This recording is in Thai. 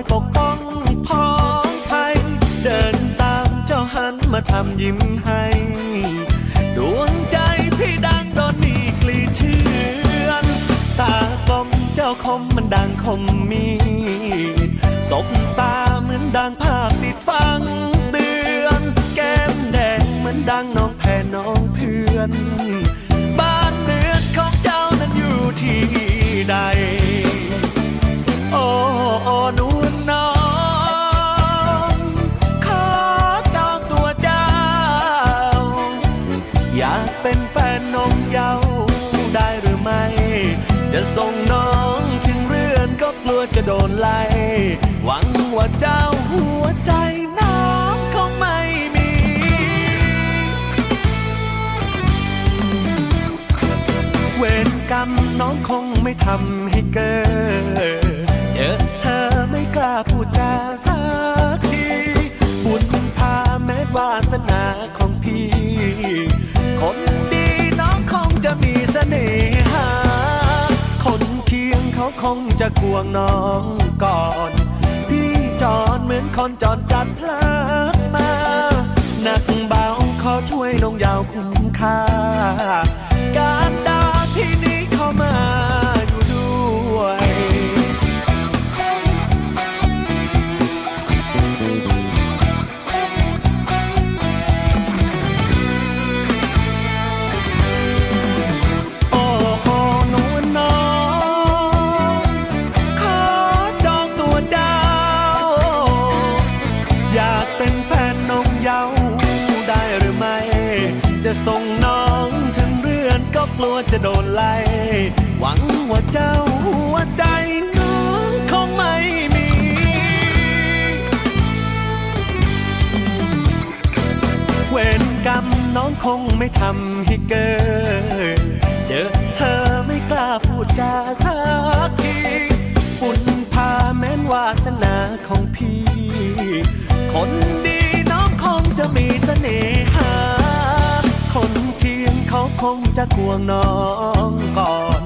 ยปกป้องพ้องไทย เดินตามเจ้าหันมาทำยิ้มให้ ดวงใจพี่ดังโดนมีกลีเชือนตากมเจ้าคมมันดังคมมี สบตาเหมือนดังภาคติดฟังติากเป็นแฟนน้องเยาได้หรือไม่ จะส่งน้องถึงเรือนก็กลัวจะโดนไล่หวังว่าเจ้าหัวใจน้องคงไม่มี เวรกรรมน้องคงไม่ทำให้เกิด คงเขาคงจะควงน้องก่อน พี่จอนเหมือนคนจอนจัดพลาดมาหนักเบาขอช่วยน้องยาวคุ้มค่า จะส่งน้องถึงเรือนก็กลัวจะโดนไล่ หวังว่าเจ้าหัวใจน้องคงไม่มี เวรกรรมน้องคงไม่ทำให้เกิด เจอเธอไม่กล้าพูดจาสักทีบุญพาแม้นวาสนาของพี่ คน เขาคงจะควงน้องก่อน